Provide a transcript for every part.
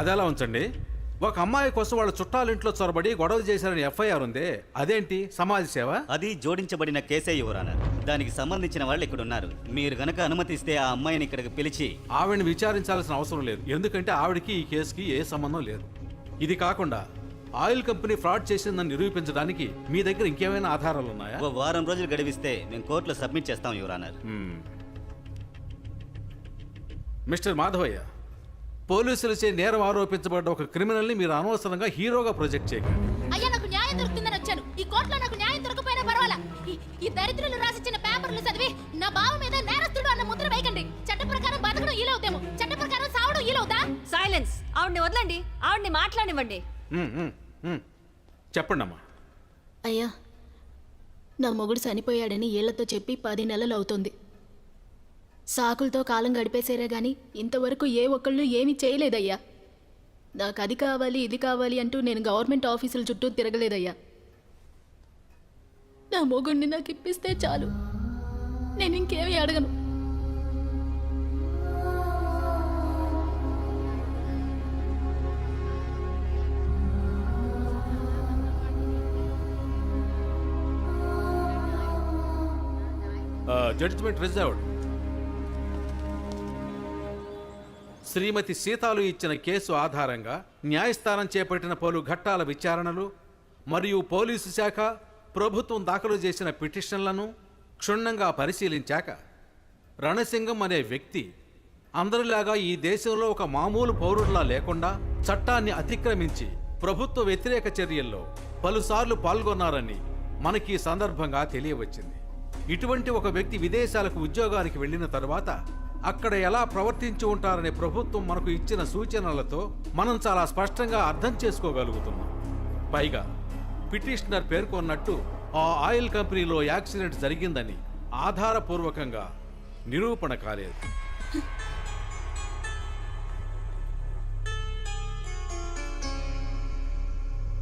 అదెలా ఉంచండి? ఒక అమ్మాయి కోసం వాళ్ళ చుట్టాలింట్లో చొరబడి గొడవ చేశారని ఎఫ్ఐఆర్ ఉంది అదేంటి? సమాజ సేవ? అది జోడించబడిన కేసే యువరానర్ దానికి సంబంధించిన వాళ్ళు ఇక్కడ ఉన్నారు మీరు గనక అనుమతిస్తే ఆ అమ్మాయిని ఇక్కడికి పిలిచి ఆవిడని విచారించాల్సిన అవసరం లేదు. ఎందుకంటే ఆవిడకి ఈ కేసుకి ఏ సంబంధం లేదు. ఇది కాకుండా ఆయిల్ కంపెనీ ఫ్రాడ్ చేసిందని నిరూపించడానికి మీ దగ్గర ఇంకేమైనా ఆధారాలు ఉన్నాయా? ఓ వారం రోజులు గడివిస్తే మేము కోర్టులో సబ్మిట్ చేస్తాం యువరానర్. మిస్టర్ మాధవయ్య పోలీసులచే నేరం ఆరోపించబడ్డ ఒక క్రిమినల్ని మీరు అనవసరంగా హీరోగా ప్రొజెక్ట్ చేయకండి. అయ్యా నాకు న్యాయం దొరుకుతుందని వచ్చాను. ఈ కోర్టులో నాకు న్యాయం దొరకపోయినా పర్వాలా? ఈ- ఈ దరిద్రులు రాసిచ్చిన పేపర్లు చదివి నా బావ మీద నేరస్తుడు అన్న ముద్ర వేయకండి. చట్ట ప్రకారం బతకడం ఈలవుతాము చట్ట ప్రకారం సావడం ఈలవుతా సైలెన్స్. ఆవిడ్ని వదలండి. ఆవిడ్ని మాట్లాడివ్వండి మ్మ్. చెప్పండి అమ్మా అయ్యా నా మొగుడు చనిపోయాడని ఏళ్ళతో చెప్పి పది నెలలు అవుతుంది. సాకులతో కాలం గడిపేశారే గాని ఇంతవరకు ఏ ఒక్కళ్ళు ఏమీ చేయలేదయ్యా. నాకు అది కావాలి ఇది కావాలి అంటూ నేను గవర్నమెంట్ ఆఫీసుల చుట్టూ తిరగలేదయ్యా. నా మొగుడిని నాకు ఇప్పిస్తే చాలు. నేను ఇంకేమీ అడగను. జడ్జ్మెంట్ రిజర్వ్డ్ శ్రీమతి సీతాలు ఇచ్చిన కేసు ఆధారంగా న్యాయస్థానం చేపట్టిన పలు ఘట్టాల విచారణలు మరియు పోలీసు శాఖ ప్రభుత్వం దాఖలు చేసిన పిటిషన్లను క్షుణ్ణంగా పరిశీలించాక రణసింగం అనే వ్యక్తి అందరిలాగా ఈ దేశంలో ఒక మామూలు పౌరుడిలా లేకుండా చట్టాన్ని అతిక్రమించి ప్రభుత్వ వ్యతిరేక చర్యల్లో పలుసార్లు పాల్గొన్నారని మనకి ఈ సందర్భంగా తెలియవచ్చింది. ఇటువంటి ఒక వ్యక్తి విదేశాలకు ఉద్యోగానికి వెళ్ళిన తరువాత అక్కడ ఎలా ప్రవర్తించి ఉంటారనే ప్రభుత్వం మనకు ఇచ్చిన సూచనలతో మనం చాలా స్పష్టంగా అర్థం చేసుకోగలుగుతున్నాం. పైగా పిటిషనర్ పేర్కొన్నట్టు ఆ ఆయిల్ కంపెనీలో యాక్సిడెంట్ జరిగిందని ఆధారపూర్వకంగా నిరూపణ కాలేదు.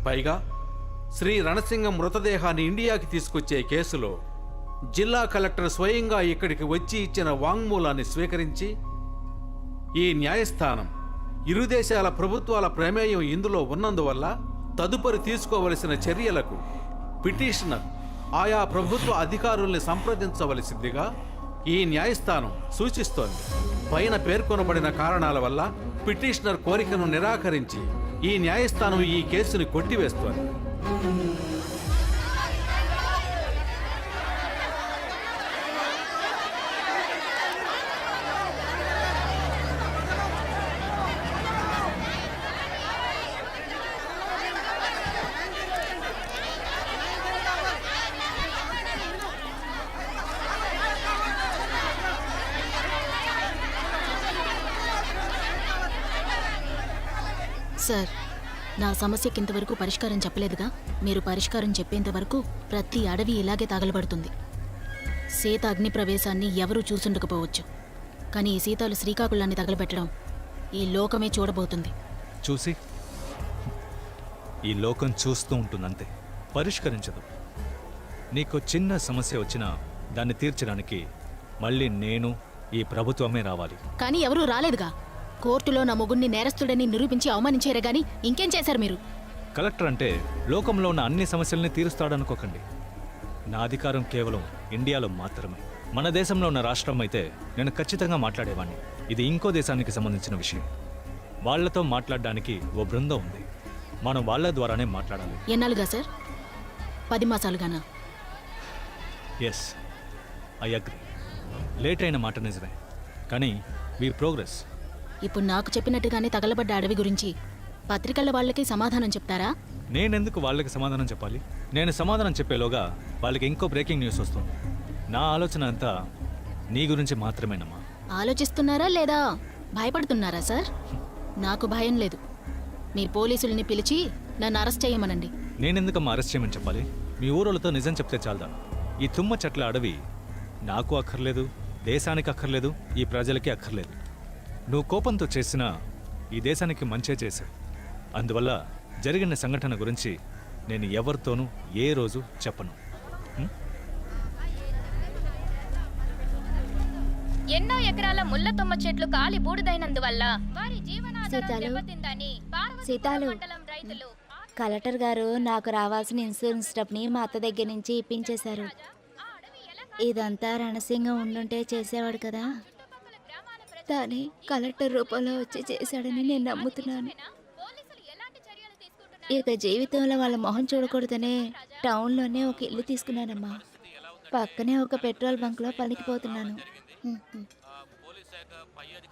పైగా శ్రీ రణసింగం మృతదేహాన్ని ఇండియాకి తీసుకొచ్చే కేసులో జిల్లా కలెక్టర్ స్వయంగా ఇక్కడికి వచ్చి ఇచ్చిన వాంగ్మూలాన్ని స్వీకరించి ఈ న్యాయస్థానం ఇరు దేశాల ప్రభుత్వాల ప్రమేయం ఇందులో ఉన్నందువల్ల తదుపరి తీసుకోవలసిన చర్యలకు పిటిషనర్ ఆయా ప్రభుత్వ అధికారుల్ని సంప్రదించవలసిందిగా ఈ న్యాయస్థానం సూచిస్తోంది. పైన పేర్కొనబడిన కారణాల వల్ల పిటిషనర్ కోరికను నిరాకరించి ఈ న్యాయస్థానం ఈ కేసుని కొట్టివేస్తోంది. సార్ నా సమస్యకి ఇంతవరకు పరిష్కారం చెప్పలేదుగా. మీరు పరిష్కారం చెప్పేంత వరకు ప్రతి అడవి ఇలాగే తగలబడుతుంది. సీత అగ్ని ప్రవేశాన్ని ఎవరూ చూసుండకపోవచ్చు. కానీ ఈ సీతాలు శ్రీకాకుళాన్ని తగలబెట్టడం ఈ లోకమే చూడబోతుంది. చూసి? ఈ లోకం చూస్తూ ఉంటుందంతే. పరిష్కరించదు. నీకు చిన్న సమస్య వచ్చినా దాన్ని తీర్చడానికి మళ్ళీ నేను ఈ ప్రభుత్వమే రావాలి. కానీ ఎవరూ రాలేదుగా. కోర్టులో నా మొగుణ్ణి నేరస్తుడని నిరూపించి అవమానించారే గాని ఇంకేం చేశారు మీరు? కలెక్టర్ అంటే లోకంలో ఉన్న అన్ని సమస్యల్ని తీరుస్తాడనుకోకండి. నా అధికారం కేవలం ఇండియాలో మాత్రమే. మన దేశంలో ఉన్న రాష్ట్రం అయితే నేను ఖచ్చితంగా మాట్లాడేవాడిని ఇది ఇంకో దేశానికి సంబంధించిన విషయం. వాళ్ళతో మాట్లాడడానికి ఓ బృందం ఉంది. మనం వాళ్ళ ద్వారానే మాట్లాడాలి. ఎన్నాళ్ళుగా సార్? పది మాసాలుగానా? ఎస్ ఐ అగ్రి లేట్ అయిన మాట నిజమే. కానీ వీ ప్రోగ్రెస్ ఇప్పుడు నాకు చెప్పినట్టుగానే తగలబడ్డ అడవి గురించి పత్రికల వాళ్ళకి సమాధానం చెప్తారా? నేనెందుకు వాళ్ళకి సమాధానం చెప్పాలి? నేను సమాధానం చెప్పేలోగా వాళ్ళకి ఇంకో బ్రేకింగ్ న్యూస్ వస్తుంది. నా ఆలోచన అంతా నీ గురించి మాత్రమేనమ్మా. ఆలోచిస్తున్నారా లేదా భయపడుతున్నారా సార్? నాకు భయం లేదు. మీ పోలీసుల్ని పిలిచి నన్ను అరెస్ట్ చేయమనండి. నేనెందుకమ్మా అరెస్ట్ చేయమని చెప్పాలి? మీ ఊరోళ్ళతో నిజం చెప్తే చాలదా? ఈ తుమ్మ చెట్ల అడవి నాకు అక్కర్లేదు దేశానికి అక్కర్లేదు ఈ ప్రజలకి అక్కర్లేదు. నువ్వు కోపంతో చేసిన ఈ దేశానికి మంచే చేశావు. అందువల్ల జరిగిన సంఘటన గురించి నేను ఎవరితోనూ ఏ రోజు చెప్పను. ఎన్నో ఎకరాల ముళ్ళ తుమ్మ చెట్లు కాలి బూడిదైనందువల్ల వారి జీవనాధారం సీతాలు కలెక్టర్ గారు నాకు రావాల్సిన ఇన్సూరెన్స్ డబ్బుని మా అత్త దగ్గర నుంచి ఇప్పించేశారు. ఇదంతా రణసింగం ఉండుంటే చేసేవాడు కదా. కానీ కలెక్టర్ రూపంలో వచ్చి చేశాడని నేను నమ్ముతున్నాను. ఇక జీవితంలో వాళ్ళ మొహం చూడకూడదనే టౌన్లోనే ఒక ఇల్లు తీసుకున్నానమ్మా. పక్కనే ఒక పెట్రోల్ బంక్లో పనికిపోతున్నాను ఉమ్, ఉమ్,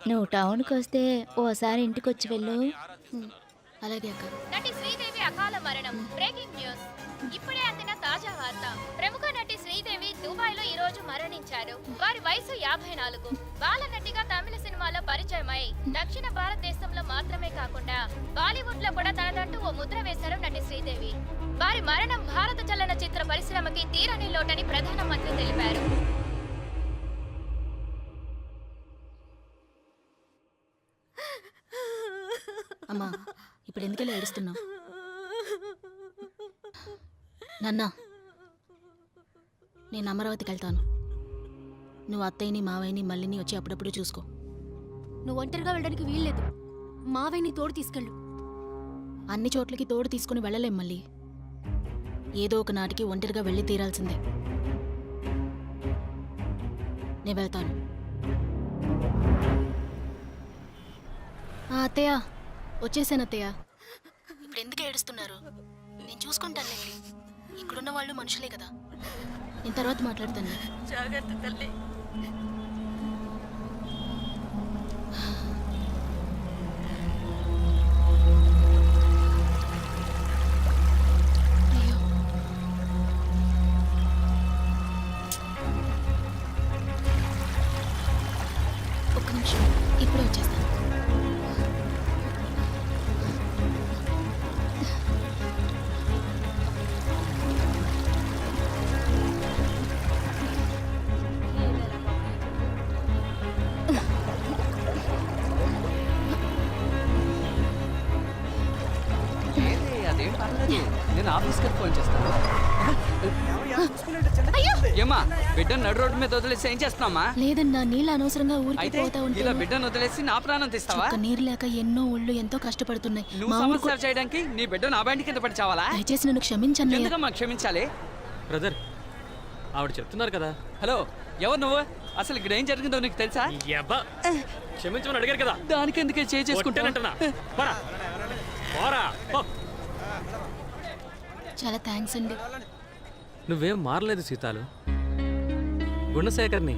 నువ్వు టౌన్కి వస్తే ఓసారి ఇంటికి వచ్చి వెళ్ళు. అలాగే అక్క. నటి శ్రీదేవి అకాల మరణం. Breaking news. ఇప్పుడే అందిన తాజా వార్త. దుబాయ్లో ఈ రోజు మరణించారు. వారి వయసు యాభై నాలుగు. బాల నటిగా తమిళ సినిమాలో పరిచయమై దక్షిణ భారతదేశంలో మాత్రమే కాకుండా బాలీవుడ్లో కూడా తనదంటూ ఓ ముద్ర వేశారు నటి శ్రీదేవి. వారి మరణం భారత చలన చిత్ర పరిశ్రమకి తీరని లోటని ప్రధానమంత్రి తెలిపారు. అమ్మా ఇప్పుడు ఎందుకెళ్ళి ఏడుస్తున్నావు? నాన్న నేను అమరావతికి వెళ్తాను. నువ్వు అత్తయ్యని మావయ్యని మళ్ళీని వచ్చి అప్పుడప్పుడు చూసుకో. నువ్వు ఒంటరిగా వెళ్ళడానికి వీల్లేదు. మావయ్యని తోడు తీసుకెళ్ళు. అన్ని చోట్లకి తోడు తీసుకుని వెళ్ళలేం మళ్ళీ. ఏదో ఒక నాటికి ఒంటరిగా వెళ్ళి తీరాల్సిందే. నేను వెళ్తాను. ఆ, అత్తయ్య వచ్చేసాను అత్తయ్య. ఇప్పుడు ఎందుకు ఏడుస్తున్నారు? నేను చూసుకుంటానులేండి ఇక్కడున్న వాళ్ళు మనుషులే కదా. నేను తర్వాత మాట్లాడతాను. జాగ్రత్త తల్లి. ఆఫీస్కి ఫోన్ చేస్తాను ఏమా బిడ్డను నడు రోడ్డు మీద వదిలేసి ఏం చేస్తున్నామా లేదన్నా నీళ్ళు అనవసరంగా ఊరికి అయితే పోతా ఉంటే ఇలా బిడ్డను వదిలేసి నా ప్రాణం తీస్తావా? ఒక్క నీరు లేక ఎన్నో ఒళ్ళు ఎంతో కష్టపడుతున్నాయి. నువ్వు మా ఊరు చేయడానికి నీ బిడ్డ నా బండి కింద పడి చావాలా దయచేసి నన్ను క్షమించండి. ఎందుకమ్మా క్షమించాలి? బ్రదర్ ఆవిడ చెప్తున్నారు కదా. హలో ఎవరు నువ్వు? అసలు ఇక్కడ ఏం జరిగిందో నీకు తెలుసా? ఈ అబ్బా క్షమించమని అడిగారు కదా. దానికి ఎందుకే చేయి చేసుకుంటానంటున్నా పోరా. పోరా. పో. చాలా థ్యాంక్స్ అండి. నువ్వేం మారలేదు సీతాలు. గుణశేఖర్ని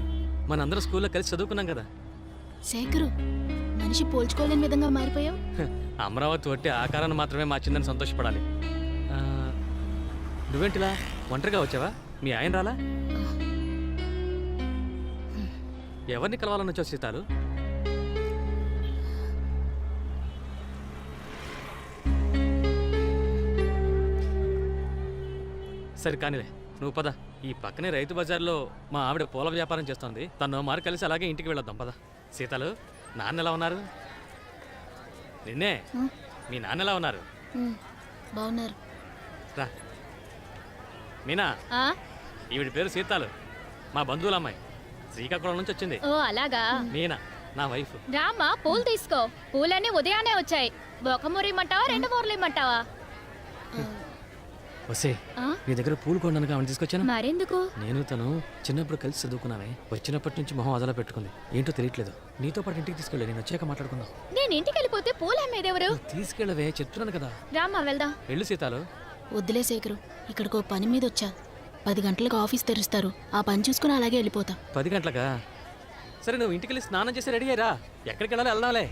మనందరం స్కూల్లో కలిసి చదువుకున్నాం కదా. శేఖరు మనిషి పోల్చుకోలేని విధంగా మారిపోయావు. అమరావతి వట్టి ఆకారాన్ని మాత్రమే మార్చిందని సంతోషపడాలి. ఆ, నువ్వేంటిలా ఒంటరిగా వచ్చావా? మీ ఆయన రాలా? ఎవరిని కలవాలని వచ్చావు సీతాలు? సరే కానిలే. నువ్వు పద. ఈ పక్కనే రైతు బజార్లో మా ఆవిడ పూల వ్యాపారం చేస్తోంది. తను మారు కలిసి అలాగే ఇంటికి వెళ్ళొద్దాం పద. సీతాలు నాన్న ఎలా ఉన్నారు? నిన్నే మీ నాన్న ఎలా ఉన్నారు? బాగున్నారు. రా. మీనా? ఈవిడ పేరు సీతాలు. మా బంధువుల అమ్మాయి. శ్రీకాకుళం నుంచి వచ్చింది. ఓ అలాగా? మీనా నా వైఫ్. రామ్మా పూలు తీసుకో. పూలన్నీ ఉదయాన్నే వచ్చాయి. ఒక మూర ఇమ్మంటావా రెండు మూరలు ఇమ్మంటావా? వసే? నీ దగ్గర పూలు కొనడానికి ఆమెను తీసుకొచ్చాను? మరెందుకు? నేను తను చిన్నప్పుడు కలిసి చదువుకున్నామే. వచ్చినప్పటి నుంచి మొహం అదలా పెట్టుకుంది. ఏంటో తెలియట్లేదు. నీతో పాటు ఇంటికి తీసుకెళ్ళి నేను వచ్చాక మాట్లాడుకుందాం. నేను ఇంటికి వెళ్ళిపోతే పూలు అమ్మేదెవరు? తీసుకెళ్ళవే చెప్తున్నాను కదా. రామ్మా వెళ్దాం. వెళ్ళు సీతాలు. వద్దులే శేఖరు ఇక్కడికి ఓ పని మీద వచ్చా. పది గంటలకు ఆఫీస్ తెరుస్తారు. ఆ పని చూసుకుని అలాగే వెళ్ళిపోతా. పది గంటలకా? సరే నువ్వు ఇంటికి వెళ్ళి స్నానం చేసి రెడీ అయ్యరా. ఎక్కడికి వెళ్ళాలి.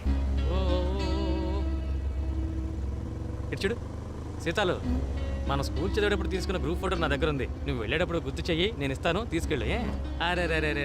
ఇటు చూడు. సీతాలు మన స్కూల్ చదివేటప్పుడు తీసుకున్న గ్రూప్ ఫోటో నా దగ్గర ఉంది. నువ్వు వెళ్ళేటప్పుడు గుర్తు చెయ్యి నేను ఇస్తాను తీసుకెళ్ళి. అరే రే రే రే